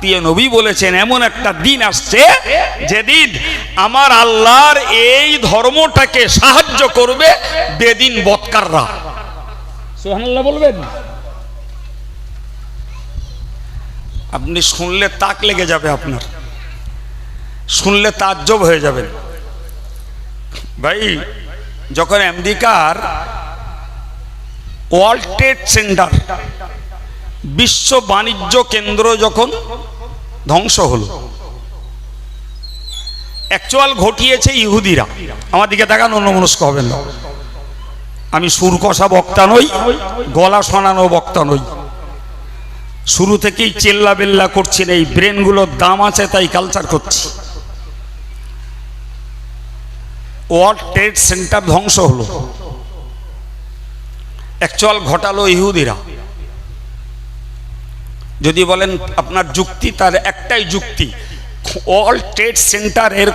প্রিয় নবী বলেছেন এমন একটা দিন আসছে যেদিন আমার আল্লাহর এই ধর্মটাকে সাহায্য করবে বেদিন বৎকাররা। সুবহানাল্লাহ বলবেন? আপনি শুনলে তাক লেগে যাবে আপনার। শুনলে তাজ্জব হয়ে যাবেন। ভাই যখন আমেরিকার ওয়ার্ল্ড ট্রেড সেন্টার বিশ্ব বাণিজ্য কেন্দ্র যখন ধ্বংস হলো। অ্যাকচুয়াল ঘটিয়েছে ইহুদিরা। আমার দিকে দেখান অন্যমনস্ক হবেন না। আমি সুর কষা বক্তা নই, গলা শোনানো বক্তা নই। শুরু থেকেই চেল্লা বেল্লা করছি না এই ব্রেনগুলোর দাম আছে, তাই কালচার করছি। ওয়ার্ল্ড ট্রেড সেন্টার ধ্বংস হলো। অ্যাকচুয়াল ঘটালো ইহুদিরা। যদি বলেন, আপনার যুক্তি তার একটাই যুক্তি ওয়ার্ল্ড ট্রেড সেন্টারের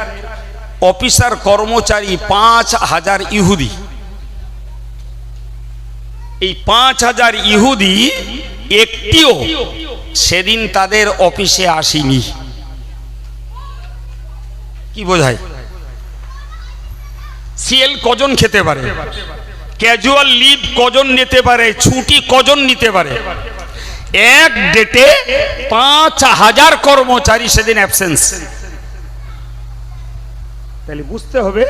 অফিসার কর্মচারী পাঁচ হাজার ইহুদি। এই পাঁচ হাজার ইহুদি একটিও সেদিন তাদের অফিসে আসেনি। কি বোঝায়? সিএল কজন খেতে পারে? ক্যাজুয়াল লিভ কজন নিতে পারে? ছুটি কজন নিতে পারে? এক ডেটে পাঁচ হাজার কর্মচারী সেদিন অ্যাবসেন্স তাহলে বুঝতে হবে,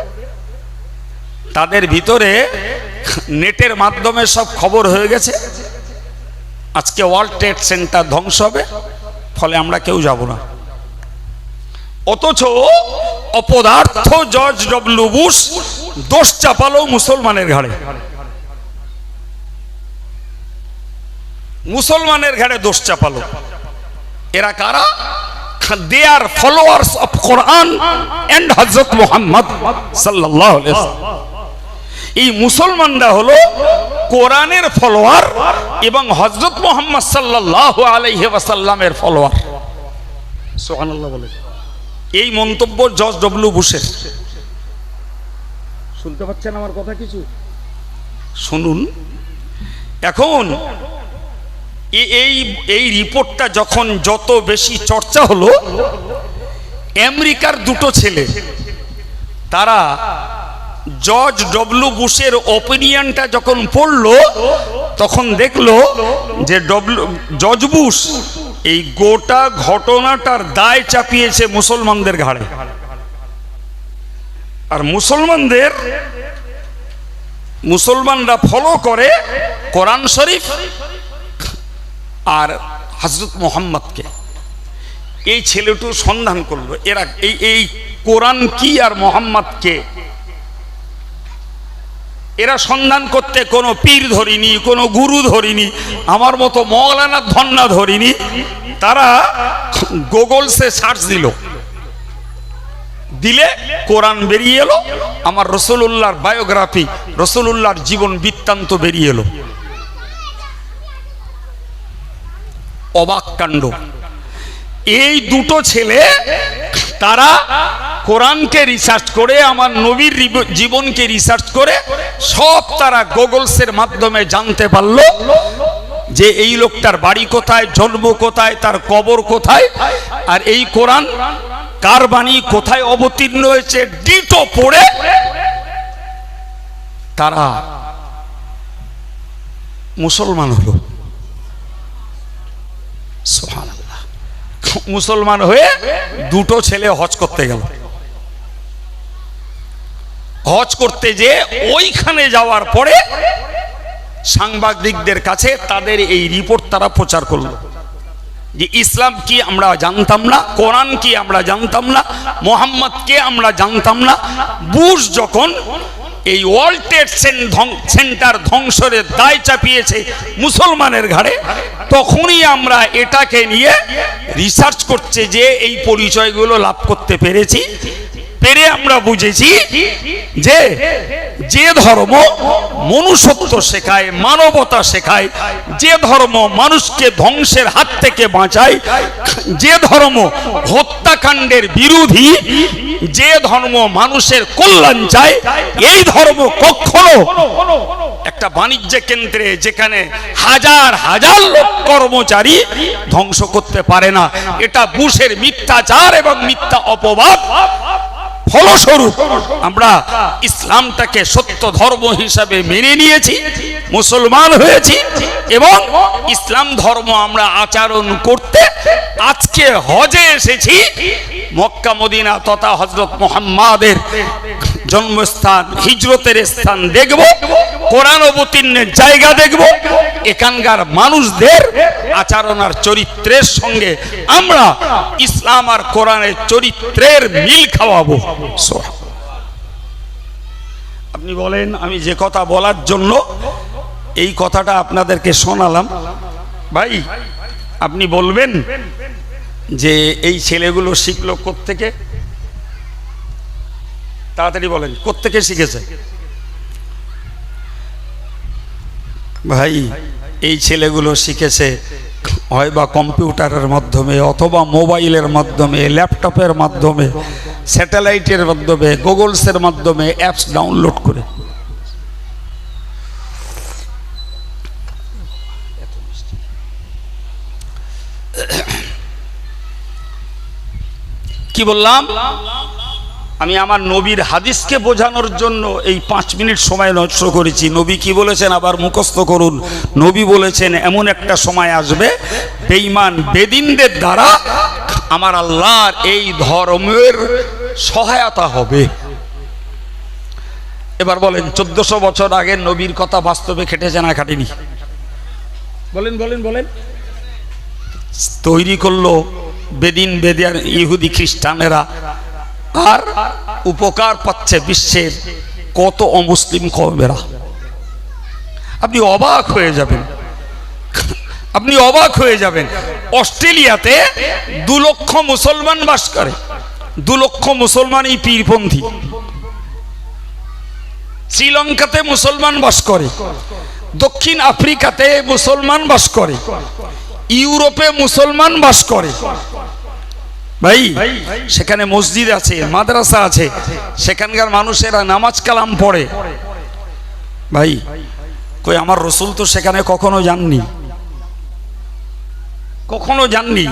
তাদের ভিতরে নেটের মাধ্যমে সব খবর হয়ে গেছে। আজকে ওয়ার্ল্ড ট্রেড সেন্টার ধ্বংস হবে, ফলে আমরা কেউ যাব না। অথচ অপদার্থ জর্জ ডব্লিউ বুশ দোষ চাপালো মুসলমানের ঘাড়ে। মুসলমানের ঘাড়ে দোষ চাপালো। এরা কারা? They are followers of Quran and Hazrat Muhammad সাল্লাল্লাহু আলাইহি ওয়াসাল্লাম। এই মুসলমানরা হলো কোরআনের ফলোয়ার এবং হজরত মোহাম্মদ সাল্লাল্লাহু আলাইহি ওয়াসাল্লামের ফলোয়ার। সুবহানাল্লাহ বলে। এই মন্তব্য জর্জ ডব্লিউ বুশের। শুনতে পাচ্ছেন আমার কথা কিছু? শুনুন। এখন এই এই রিপোর্টটা যখন যত বেশি চর্চা হলো, আমেরিকার দুটো ছেলে, তারা জর্জ ডব্লিউ বুশের ওপিনিয়নটা যখন পড়ল, তখন দেখল যে ডব্লিউ, জর্জ বুশ এই গোটা ঘটনাটার দায় চাপিয়েছে মুসলমানদের ঘাড়ে। আর মুসলমানদের, মুসলমানরা ফলো করে কোরআন শরীফ আর হজরত মোহাম্মদকে। এই ছেলেটু সন্ধান করল, এরা এই এই কোরআন কি আর মোহাম্মদকে? এরা সন্ধান করতে কোনো পীর ধরিনি, কোনো গুরু ধরিনি, আমার মতো মৌলানা ধন্না ধরিনি, তারা গুগলসে সার্চ দিল। দিলে কোরআন বেরিয়ে এলো, আমার রসুল্লাহর বায়োগ্রাফি রসুল্লাহর জীবন বৃত্তান্ত বেরিয়ে এলো। অবাক কাণ্ড। এই দুটো ছেলে তারা কোরআনকে রিসার্চ করে, আমার নবীর জীবনকে রিসার্চ করে, সব তারা গুগলসের মাধ্যমে জানতে পারল যে এই লোকটার বাড়ি কোথায়, জন্ম কোথায়, তার কবর কোথায়, আর এই কোরআন কার বাণী কোথায় অবতীর্ণ হয়েছে, ডিটো পড়ে তারা মুসলমান হলো। মুসলমান হয়ে দুটো ছেলে হজ করতে গেল। হজ করতে যে ওইখানে যাওয়ার পরে সাংবাদিকদের কাছে তাদের এই রিপোর্ট তারা প্রচার করল। যে ইসলাম কি আমরা জানতাম না, কোরআন কি আমরা জানতাম না, মোহাম্মদ কে আমরা জানতাম না, বুশ যখন এই ওয়ার্ল্ড ট্রেড সেন্টার ধ্বংসের দায় চাপিয়েছে মুসলমানের ঘাড়ে। তখনই আমরা এটাকে নিয়ে রিসার্চ করছে যে এই পরিচয়গুলো লাভ করতে পেরেছি। পেরে আমরা বুঝেছি যে যে ধর্ম মনুষ্যত্ব শেখায়, মানবতা শেখায়, যে ধর্ম মানুষকে ধ্বংসের হাত থেকে বাঁচায়, যে ধর্ম হত্যাকাণ্ডের বিরোধী যে ধর্ম মানুষের কল্যাণ চায় এই ধর্ম কখনো একটা বাণিজ্য কেন্দ্রে যেখানে হাজার হাজার লোক কর্মচারী ধ্বংস করতে পারে না। এটা বুশের মিথ্যাচার এবং মিথ্যা অপবাদ। ফলস্বরূপ আমরা ইসলামটাকে সত্য ধর্ম হিসাবে মেনে নিয়েছি মুসলমান হয়েছি এবং ইসলাম ধর্ম আমরা আচরণ করতে আজকে হজে এসেছি। মক্কা, মদিনা তথা হজরত মোহাম্মদের জন্মস্থান, হিজরতের স্থান দেখব কোরআন অবতীর্ণের জায়গা দেখব, এখানকার মানুষদের আচরণ আর চরিত্রের সঙ্গে আমরা ইসলাম আর কোরআনের চরিত্রের মিল খাওয়াবো। আপনি বলেন, আমি যে কথা বলার জন্য এই কথাটা আপনাদেরকে শোনালাম ভাই, আপনি বলবেন যে এই ছেলেগুলো শিখলো থেকে তাড়াতাড়ি বলেন, কোত্থেকে শিখেছে? ভাই, এই ছেলেগুলো শিখেছে হয় বা কম্পিউটারের মাধ্যমে অথবা মোবাইলের মাধ্যমে, ল্যাপটপের মাধ্যমে, স্যাটেলাইটের মাধ্যমে, গুগলসের মাধ্যমে অ্যাপস ডাউনলোড করে। কি বললাম? আমি আমার নবীর হাদিসকে বোঝানোর জন্য এই পাঁচ মিনিট সময় নষ্ট করেছি। নবী কি বলেছেন? আবার মুখস্থ করুন। নবী বলেছেন, এমন একটা সময় আসবে, বেঈমান বেদিনদের দ্বারা আমার আল্লাহর এই ধর্মের সহায়তা হবে। এবার বলেন, চোদ্দশো বছর আগে নবীর কথা বাস্তবে খেটেছে না খাটেনি? বলেন বলেন বলেন। তৈরি করল বেদিন বেদিয়ার ইহুদি খ্রিস্টানেরা আর উপকার পাচ্ছে বিশ্বের কত অমুসলিম কমেরা। আপনি অবাক হয়ে যাবেন। আপনি অবাক হয়ে যাবেন। অস্ট্রেলিয়াতে দু লক্ষ মুসলমান বাস করে, দু লক্ষ মুসলমান এই পীরপন্থী। শ্রীলঙ্কাতে মুসলমান বাস করে, দক্ষিণ আফ্রিকাতে মুসলমান বাস করে। ইউরোপে মুসলমান বাস করে। ভাই সেখানে মসজিদ আছে মাদ্রাসা আছে সেখানকার মানুষেরা নামাজ কালাম পড়ে। ভাই কই আমার রসুল তো সেখানে কখনো যাননি। কখনো যাননি।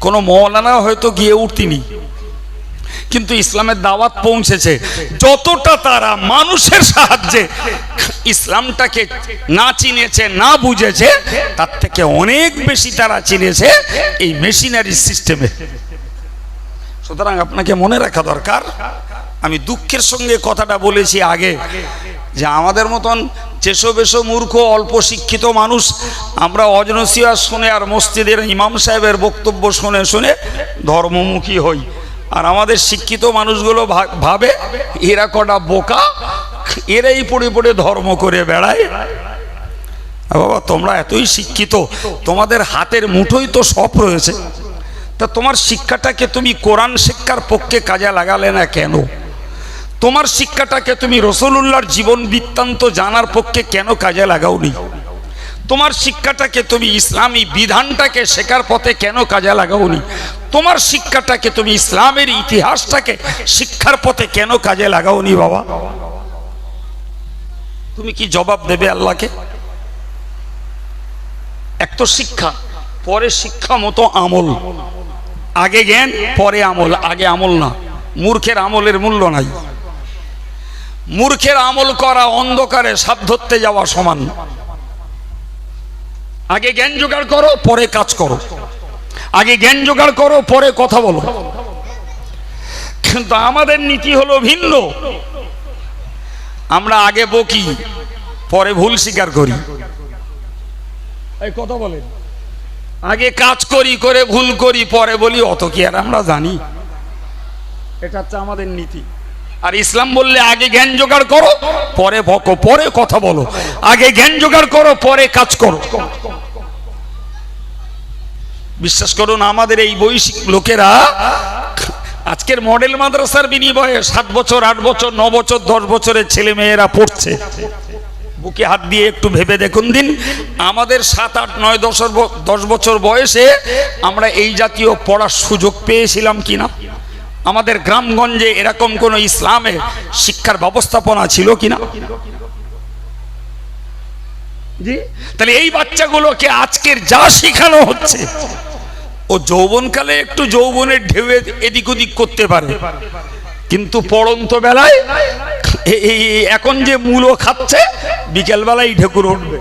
কোনো মৌলানা হয়তো গিয়ে উঠতিনি। কিন্তু ইসলামের দাওয়াত পৌঁছেছে। যতটা তারা মানুষের সাহায্যে ইসলামটাকে না চিনেছে, না বুঝেছে, তার থেকে অনেক বেশি তারা চিনেছে এই মেশিনারি সিস্টেমে। সুতরাং আপনাকে মনে রাখা দরকার, আমি দুঃখের সঙ্গে কথাটা বলেছি আগে, যে আমাদের মতন যেসব এসব মূর্খ, অল্প শিক্ষিত মানুষ, আমরা অজনসিয়া শুনে আর মসজিদের ইমাম সাহেবের বক্তব্য শুনে শুনে ধর্মমুখী হই। আর আমাদের শিক্ষিত মানুষগুলো ভাবে, এরা কটা বোকা, এরাই পড়ে পড়ে ধর্ম করে বেড়ায়। বাবা, তোমরা এতই শিক্ষিত, তোমাদের হাতের মুঠোই তো সব রয়েছে। তা তোমার শিক্ষাটাকে তুমি কোরআন শিক্ষার পক্ষে কাজে লাগালে না কেন? তোমার শিক্ষাটাকে তুমি রসুল্লাহর জীবন বৃত্তান্ত জানার পক্ষে কেন কাজে লাগাওনি? তোমার শিক্ষাটাকে তুমি ইসলামী বিধানটাকে শেখার পথে কেন কাজে লাগাওনি? তোমার শিক্ষাটাকে, তুমি ইসলামের ইতিহাসটাকে শিক্ষার পথে কেন কাজে লাগাওনি বাবা? তুমি কি জবাব দেবে আল্লাহকে? এক তো শিক্ষা, পরে শিক্ষা মতো আমল। আগে জ্ঞান, পরে আমল। আগে আমল না, মূর্খের আমলের মূল্য নাই। মূর্খের আমল করা অন্ধকারে, সাপ ধরতে যাওয়া সমান। আগে জ্ঞান জোগাড় করো, পরে কাজ করো। আগে জ্ঞান জোগাড় করো পরে কথা বলো। কিন্তু আমাদের নীতি হলো ভিন্ন। আমরা আগে বকি পরে ভুল স্বীকার করি। কথা বলেন। আগে কাজ করি করে ভুল করি পরে বলি অত কি আর আমরা জানি? এটা হচ্ছে আমাদের নীতি। আর ইসলাম বললে আগে জ্ঞান জোগাড় করো পরে বকো পরে কথা বলো। আগে জ্ঞান জোগাড় করো পরে কাজ করো। বিশ্বাস করুন, আমাদের এই বৈশ্বিক লোকেরা আজকের মডেল মাদ্রাসার বিনিময়ে সাত বছর, আট বছর, ন বছর, দশ বছরের ছেলে মেয়েরা পড়ছে। বুকে হাত দিয়ে একটু ভেবে দেখুন দিন, আমাদের সাত, আট, নয়, দশ দশ বছর বয়সে আমরা এই জাতীয় পড়ার সুযোগ পেয়েছিলাম কিনা? আমাদের গ্রামগঞ্জে এরকম কোনো ইসলামের শিক্ষার ব্যবস্থাপনা ছিল কিনা? তাহলে এই বাচ্চাগুলোকে আজকের যা শেখানো হচ্ছে ও যৌবনকালে একটু যৌবনের ঢেউ এদিক ওদিক করতে পারে। কিন্তু পড়ন্ত বেলায় এই এখন যে মূলো খাচ্ছে, বিকেলবেলায় ঢেকুর উঠবে।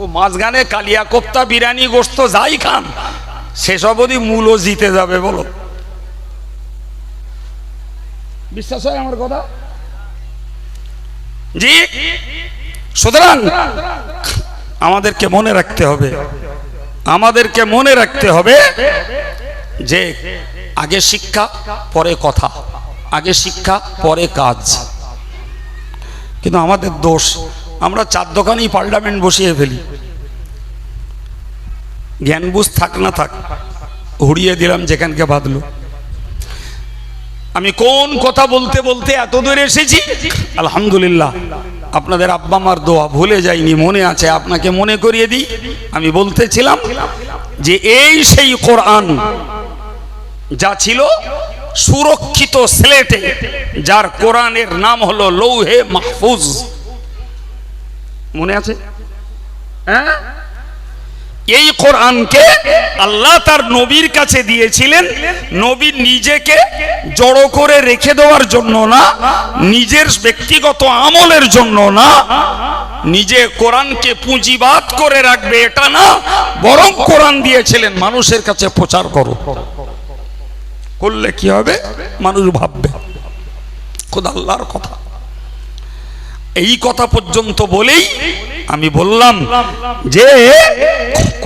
ও মাঝখানে কালিয়া কোপ্তা বিরিয়ানি গোস্ত, যাই খান সেসব অবধি মূলও জিতে যাবে বলো। বিশ্বাস হয় আমার কথা? জি? সুতরাং আমাদেরকে মনে রাখতে হবে। আমাদেরকে মনে রাখতে হবে যে আগে শিক্ষা, পরে কথা। আগে শিক্ষা, পরে কাজ। কিন্তু আমাদের দোষ, আমরা চার দোকানেই পার্লামেন্ট বসিয়ে ফেলি। জ্ঞান বুঝ থাক না থাক উড়িয়ে দিলাম যেখানকে বাঁধলো। আমি কোন কথা বলতে বলতে এত দূর এসেছি? আলহামদুলিল্লাহ। আপনাদের আব্বা মার দোয়া ভুলে যাইনি, মনে আছে, আপনাকে মনে করিয়ে দিই। আমি বলতেছিলাম যে এই সেই কোরআন যা ছিল সুরক্ষিত স্লেটে, যার কোরআনের নাম হলো লৌহে মাহফুজ। মনে আছে? হ্যাঁ? এই কোরআনকে আল্লাহ তার নবীর কাছে দিয়েছিলেন। নবী নিজেকে জড়ো করে রেখে দেওয়ার জন্য না, নিজের ব্যক্তিগত আমলের জন্য না, নিজে কোরআনকে পুঁজিবাদ করে রাখবে এটা না, বরং কোরআন দিয়েছিলেন, মানুষের কাছে প্রচার করো। করলে কি হবে? মানুষ ভাববে। খোদ আল্লাহর কথা। এই কথা পর্যন্ত বলেই আমি বললাম যে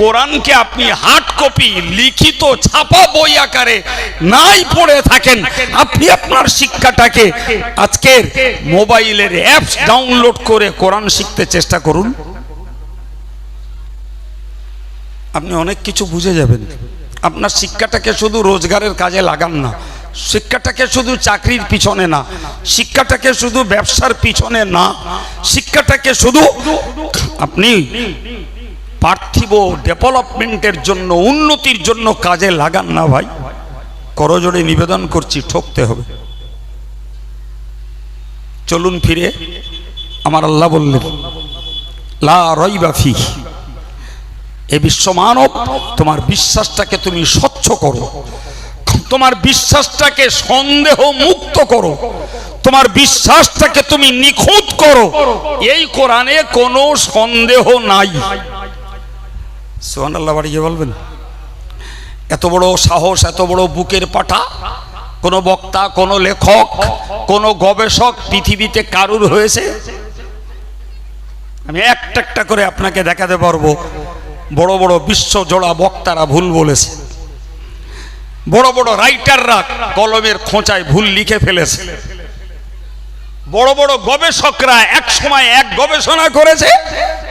কোরআনকে আপনি হার্ড কপি, লিখিত, ছাপা বই আকারে নাই পড়ে থাকেন। আপনি আপনার শিক্ষাটাকে আজকের মোবাইলের অ্যাপস ডাউনলোড করে কোরআন শিখতে চেষ্টা করুন। আপনি অনেক কিছু বুঝে যাবেন। আপনার শিক্ষাটাকে শুধু রোজগারের কাজে লাগান না শিক্ষাটাকে শুধু চাকরির পিছনে না, শিক্ষাটাকে শুধু ব্যবসার পিছনে না, শিক্ষাটাকে শুধু আপনি পার্থিব ডেভেলপমেন্টের জন্য, উন্নতির জন্য কাজে লাগান না ভাই। করজোড়ে নিবেদন করছি, ঠকতে হবে। চলুন ফিরে, আমার আল্লাহ বললেন, লা রইবাফি এ বিশ্ব মানব তোমার বিশ্বাসটাকে তুমি স্বচ্ছ করো। তোমার বিশ্বাসটাকে সন্দেহ মুক্ত করো। তোমার বিশ্বাসটাকে তুমি নিখুঁত করো। এই কোরআনে কোনো সন্দেহ নাই। সোহান আল্লাহ বাড়িয়ে বলবেন? এত বড় সাহস, এত বড় বুকের পাটা, কোনো বক্তা, কোনো লেখক, কোনো গবেষক পৃথিবীতে কারুর হয়েছে? আমি একটা একটা করে আপনাকে দেখাতে পারব। বড় বড় বিশ্বজোড়া বক্তারা ভুল বলেছে। বড় বড় রাইটাররা কলমের খোঁচায় ভুল লিখে ফেলেছে। বড় বড় গবেষকরা এক সময় এক গবেষণা করেছে,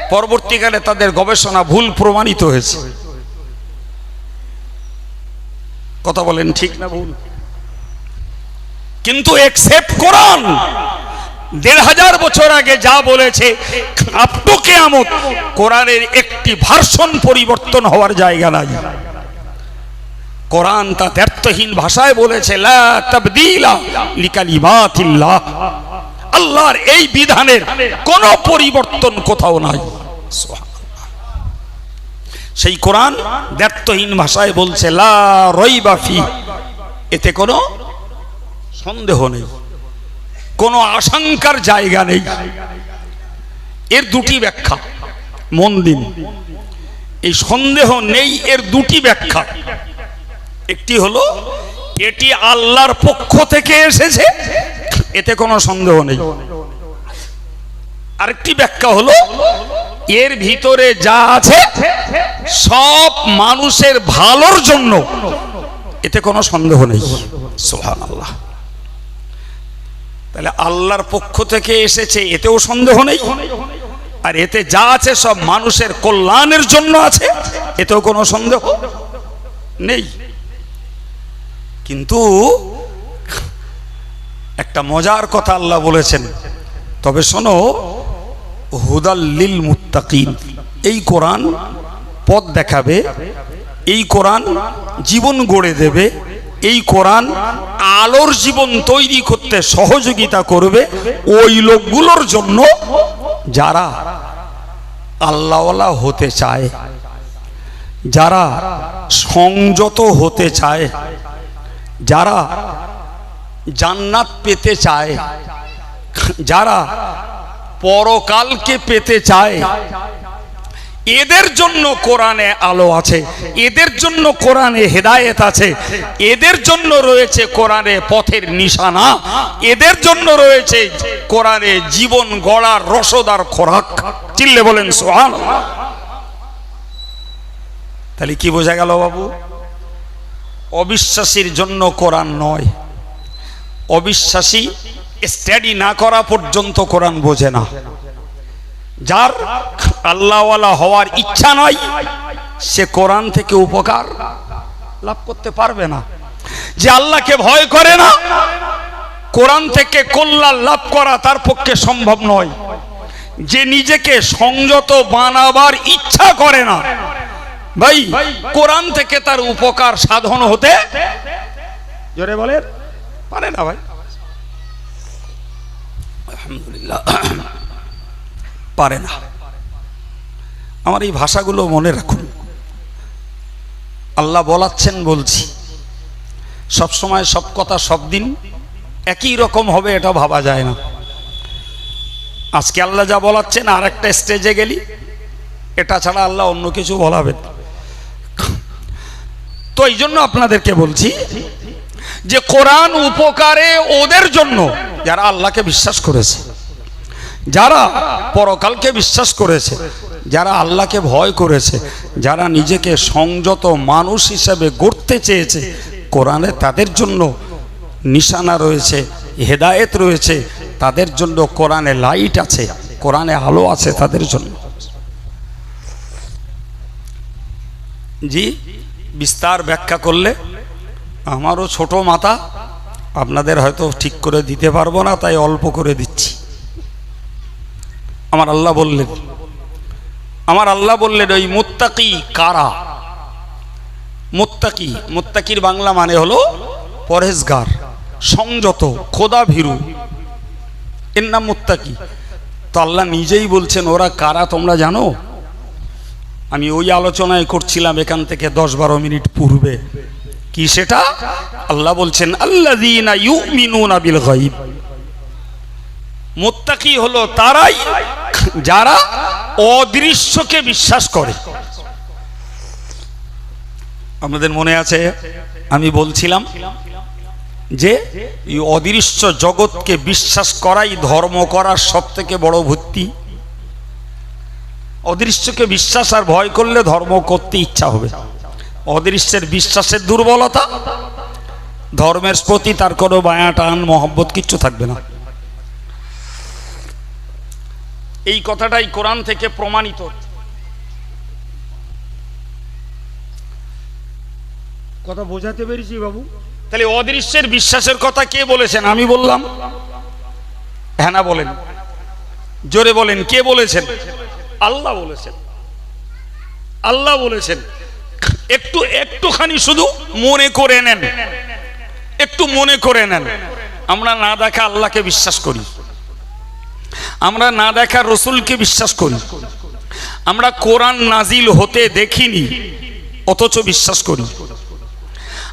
পরবর্তীকালে তাদের গবেষণা ভুল প্রমাণিত হয়েছে। কথা বলেন ঠিক না ভুল? কিন্তু একসেপ্ট কোরআন দেড় হাজার বছর আগে যা বলেছে আপটু কেয়ামত, কোরআনের একটি ভার্সন পরিবর্তন হওয়ার জায়গা নাই। কোরআন তা দ্ব্যর্থহীন ভাষায় বলেছে আল্লাহর এই বিধানের কোনো পরিবর্তন কোথাও নাই। সেই কোরআন দ্ব্যর্থহীন ভাষায় বলছে, লা এতে কোনো সন্দেহ নেই, কোনো আশঙ্কার জায়গা নেই। এর দুটি ব্যাখ্যা, মন দিন। এই সন্দেহ নেই, এর দুটি ব্যাখ্যা। একটি হলো, এটি আল্লাহর পক্ষ থেকে এসেছে। এতে কোনো সন্দেহ নেই। আরেকটি ব্যাখ্যা হলো, এর ভিতরে যা আছে, সব মানুষের ভালোর জন্য। এতে কোনো সন্দেহ নেই। সোহান আল্লাহ তাহলে আল্লাহর পক্ষ থেকে এসেছে, এতেও সন্দেহ নেই। আর এতে যা আছে, সব মানুষের কল্যাণের জন্য আছে, এতেও কোনো সন্দেহ নেই। কিন্তু একটা মজার কথা আল্লাহ বলেছেন। তবে শোনো হুদাল্লিল মুত্তাকিন, এই কোরআন পথ দেখাবে, এই কোরআন জীবন গড়ে দেবে, এই কোরআন আলোর জীবন তৈরি করতে সহযোগিতা করবে ওই লোকগুলোর জন্য যারা আল্লাহওয়ালা হতে চায়, যারা সংযত হতে চায় যারা জান্নাত পেতে চায়, যারা পরকালকে পেতে চায়, এদের জন্য কোরআনে আলো আছে, এদের জন্য কোরআনে হেদায়েত আছে, এদের জন্য রয়েছে কোরআনে পথের নিশানা, এদের জন্য রয়েছে কোরআনে জীবন গড়ার রসদার খোরাক। চিল্লে বলেন সোহান তাহলে কি বোঝা গেল বাবু? অবিশ্বাসীর জন্য কোরআন নয়। অবিশ্বাসী স্টাডি না করা পর্যন্ত কোরআন বোঝে না। যার আল্লাহওয়ালা হওয়ার ইচ্ছা নয়, সে কোরআন থেকে উপকার লাভ করতে পারবে না। যে আল্লাহকে ভয় করে না, কোরআন থেকে কল্যাণ লাভ করা তার পক্ষে সম্ভব নয়। যে নিজেকে সংযত বানাবার ইচ্ছা করে না ভাই, কোরআন থেকে তার উপকার সাধন হতে জোরে বলে পারে না ভাই। আলহামদুলিল্লাহ। পারে না। আমার এই ভাষাগুলো মনে রাখুন। আল্লাহ বলাচ্ছেন বলছি। সব সময় সব কথা সব দিন একই রকম হবে, এটা ভাবা যায় না। আজকে আল্লাহ যা বলাচ্ছেন আর একটা স্টেজে গেলি, এটা ছাড়া আল্লাহ অন্য কিছু বলাবেন। তো এই জন্য আপনাদেরকে বলছি যে কোরআন উপকারে ওদের জন্য যারা আল্লাহকে বিশ্বাস করেছে, যারা পরকালকে বিশ্বাস করেছে, যারা আল্লাহকে ভয় করেছে, যারা নিজেকে সংযত মানুষ হিসেবে গড়তে চেয়েছে, কোরআনে তাদের জন্য নিশানা রয়েছে, হেদায়েত রয়েছে, তাদের জন্য কোরআনে লাইট আছে, কোরআনে আলো আছে তাদের জন্য। জি? বিস্তার ব্যাখ্যা করলে আমারও ছোট মাথা, আপনাদের হয়তো ঠিক করে দিতে পারব না, তাই অল্প করে দিচ্ছি। আমার আল্লাহ বললেন, আমার আল্লাহ বললেন, ওই মুত্তাকি কারা? মুত্তাকি, মুত্তাকির বাংলা মানে হলো পরেশগার সংযত খোদা ভীরু এর নাম মুত্তাকি। তো আল্লাহ নিজেই বলছেন, ওরা কারা তোমরা জানো? আমি ওই আলোচনায় করছিলাম এখান থেকে দশ বারো মিনিট পূর্বে। কি সেটা? আল্লাহ বলছেন আল্লাহ বিল গাইব মোত্তাকি হলো তারাই যারা অদৃশ্যকে বিশ্বাস করে। আমাদের মনে আছে, আমি বলছিলাম যে অদৃশ্য জগৎকে বিশ্বাস করাই ধর্ম করার সব থেকে বড় ভর্তি অদৃশ্যকে বিশ্বাস আর ভয় করলে ধর্ম করতে ইচ্ছা হবে। অদৃশ্যের বিশ্বাসের দুর্বলতা ধর্মের প্রতি তার কোনো মায়া টান মহব্বত কিচ্ছু থাকবে না। এই কথাটাই কোরআন থেকে প্রমাণিত। কথা বোঝাতে পেরেছি বাবু। তাহলে অদৃশ্যের বিশ্বাসের কথা কে বলেছেন? আমি বললাম। হ্যাঁ না বলেন। জোরে বলেন কে বলেছেন? আল্লাহ বলেছেন। আল্লাহ বলেছেন, একটু একটুখানি শুধু মনে করে নেন। একটু মনে করে নেন। আমরা না দেখা আল্লাহকে বিশ্বাস করি। আমরা না দেখা রসুলকে বিশ্বাস করি। আমরা কোরআন নাজিল হতে দেখিনি, অথচ বিশ্বাস করি।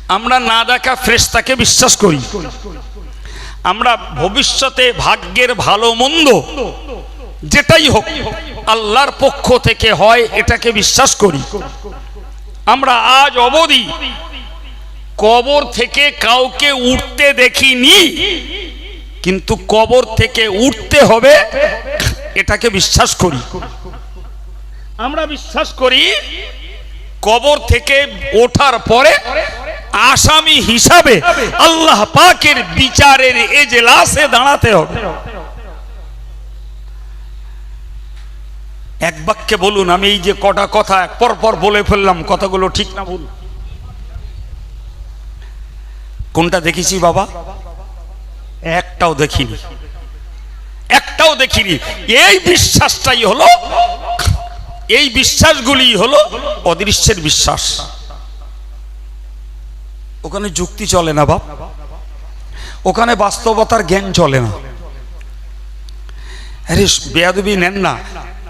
আমরা না দেখা ফ্রেস্তাকে বিশ্বাস করি। আমরা ভবিষ্যতে ভাগ্যের ভালো মন্দ, যেটাই হোক আল্লাহর পক্ষ থেকে হয়, এটাকে বিশ্বাস করি। আমরা আজ অবধি কবর থেকে কাউকে উঠতে দেখিনি, কিন্তু কবর থেকে উঠতে হবে, এটাকে বিশ্বাস করি। আমরা বিশ্বাস করি, কবর থেকে ওঠার পরে আসামি হিসাবে আল্লাহ পাকের বিচারের এজলাসে দাঁড়াতে হবে। এক বাক্যে বলুন, আমি এই যে কটা কথা এক পর পর বলে ফেললাম, কথাগুলো ঠিক না ভুল? কোনটা দেখেছি বাবা? একটাও দেখিনি। একটাও দেখিনি। এই বিশ্বাসটাই হলো, এই বিশ্বাসগুলি হলো অদৃশ্যের বিশ্বাস। ওখানে যুক্তি চলে না বাপ। ওখানে বাস্তবতার জ্ঞান চলে না। আরে বেয়াদবি নেন না।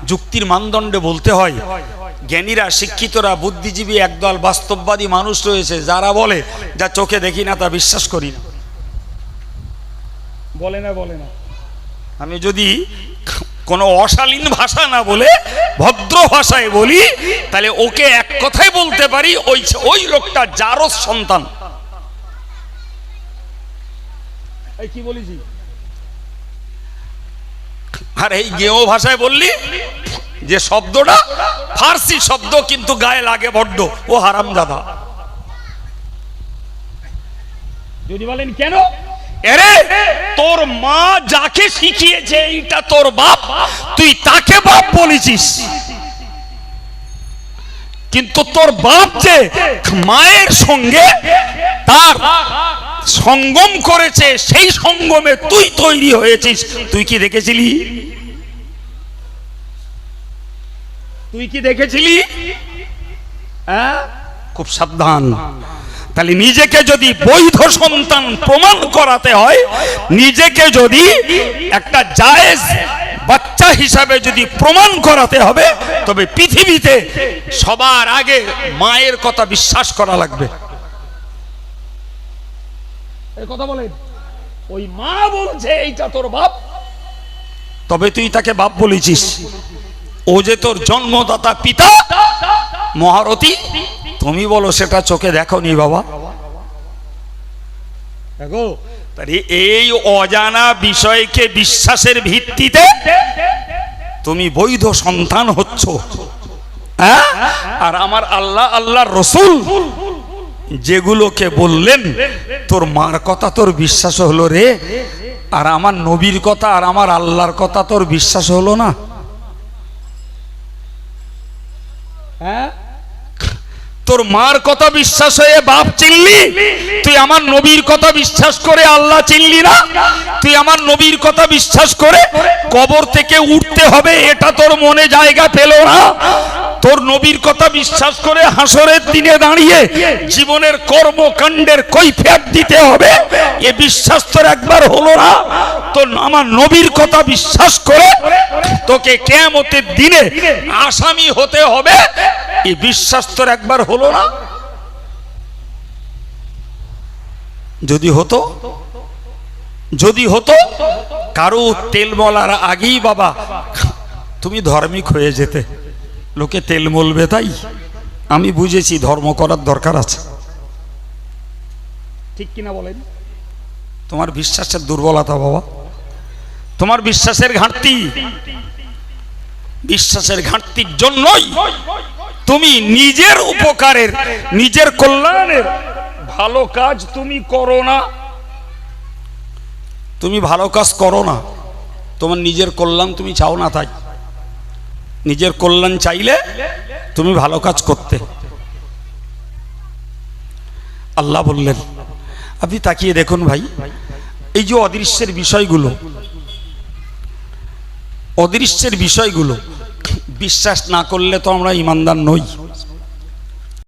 যুক্তির মানদণ্ডে বলতে হয় জ্ঞানীরা শিক্ষিতরা বুদ্ধিজীবী একদল বাস্তববাদী মানুষ রয়েছে যারা বলে যা চোখে দেখি না তা বিশ্বাস করি না। বলে না বলে না। আমি যদি কোনো অশালীন ভাষা না বলে ভদ্র ভাষায় বলি তাহলে ওকে এক কথাই বলতে পারি ওই ওই লোকটা জারস সন্তান। এই কি বলেছি আর এই গেও ভাষায় বললি যে শব্দটা ফার্সি শব্দ কিন্তু গায়ে লাগে বড্ড। ও হারাম দাদা যদি বলেন কেন? এরে তোর মা যাকে শিখিয়েছে এইটা তোর বাপ তুই তাকে বাপ বলেছিস। কিন্তু তোর বাপ যে মায়ের সঙ্গে তার সঙ্গম করেছে সেই সঙ্গমে তুই তৈরি হয়েছিস। তুই কি দেখেছিলি? তুই কি দেখেছিলি? হ্যাঁ? খুব সাবধান। তাহলে নিজেকে যদি বৈধ সন্তান প্রমাণ করাতে হয়, নিজেকে যদি একটা জায়েজ বাচ্চা হিসাবে যদি প্রমাণ করাতে হবে, তবে পৃথিবীতে সবার আগে মায়ের কথা বিশ্বাস করা লাগবে। কথা বলেন। ওই মা বলছে, এইটা তোর বাপ। তবে তুই তাকে বাপ বলেছিস। ও যে তোর জন্মদাতা পিতা মহারথী তুমি বলো সেটা চোখে দেখো নি বাবা। দেখো এই অজানা বিষয়কে বিশ্বাসের ভিত্তিতে তুমি বৈধ সন্তান হচ্ছ। হ্যাঁ? আর আমার আল্লাহ আল্লাহর রসুল যেগুলোকে বললেন তোর মার কথা তোর বিশ্বাস হলো রে আর আমার নবীর কথা আর আমার আল্লাহর কথা তোর বিশ্বাস হলো না। হ্যাঁ? তোর মার কথা বিশ্বাস হয়ে বাপ চিনলি? তুই আমার নবীর কথা বিশ্বাস করে আল্লাহ চিনলি না? তুই আমার নবীর কথা বিশ্বাস করে কবর থেকে উঠতে হবে, এটা তোর মনে জায়গা পেল না? তোর নবীর কথা বিশ্বাস করে হাসরের দিনে দাঁড়িয়ে জীবনের কর্মকাণ্ডের কৈফিয়ত দিতে হবে। এ বিশ্বাস তোর একবার হলো না। তোর আমার নবীর কথা বিশ্বাস করে তোকে কেমতের দিনে আসামি হতে হবে। এ বিশ্বাস তোর একবার হলো না। যদি হতো যদি হতো, কারও তেল বলার আগেই বাবা, তুমি ধর্মিক হয়ে যেতে। লোকে তেল মলবে তাই? আমি বুঝেছি ধর্ম করার দরকার আছে। ঠিক কিনা বলেন? তোমার বিশ্বাসের দুর্বলতা বাবা। তোমার বিশ্বাসের ঘাটতি। বিশ্বাসের ঘাটতির জন্যই তুমি নিজের উপকারের নিজের কল্যাণের ভালো কাজ তুমি করো না। তুমি ভালো কাজ করো না। তোমার নিজের কল্যাণ তুমি চাও না তাই। নিজের কল্যাণ চাইলে তুমি ভালো কাজ করতে। আল্লাহ বললেন, আপনি তাকিয়ে দেখুন ভাই, এই যে অদৃশ্যের বিষয়গুলো অদৃশ্যের বিষয়গুলো, বিশ্বাস না করলে তো আমরা ইমানদার নই।